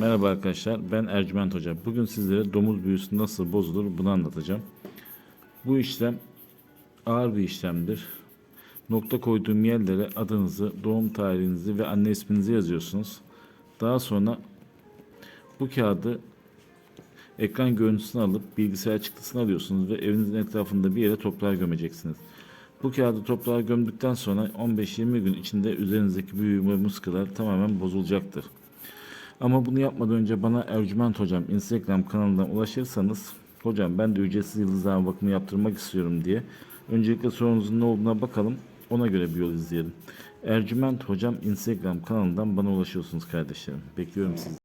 Merhaba arkadaşlar ben Ercüment Hoca. Bugün sizlere domuz büyüsü nasıl bozulur bunu anlatacağım. Bu işlem ağır bir işlemdir. Nokta koyduğum yerlere adınızı, doğum tarihinizi ve anne isminizi yazıyorsunuz. Daha sonra bu kağıdı ekran görüntüsünü alıp bilgisayar çıktısını alıyorsunuz ve evinizin etrafında bir yere toprağa gömeceksiniz. Bu kağıdı toprağa gömdükten sonra 15-20 gün içinde üzerinizdeki büyü ve muskalar tamamen bozulacaktır. Ama bunu yapmadan önce bana Ercüment Hocam Instagram kanalından ulaşırsanız Hocam ben de ücretsiz yıldızlama bakımı yaptırmak istiyorum diye öncelikle sorunuzun ne olduğuna bakalım ona göre bir yol izleyelim. Ercüment Hocam Instagram kanalından bana ulaşıyorsunuz kardeşlerim. Bekliyorum sizi.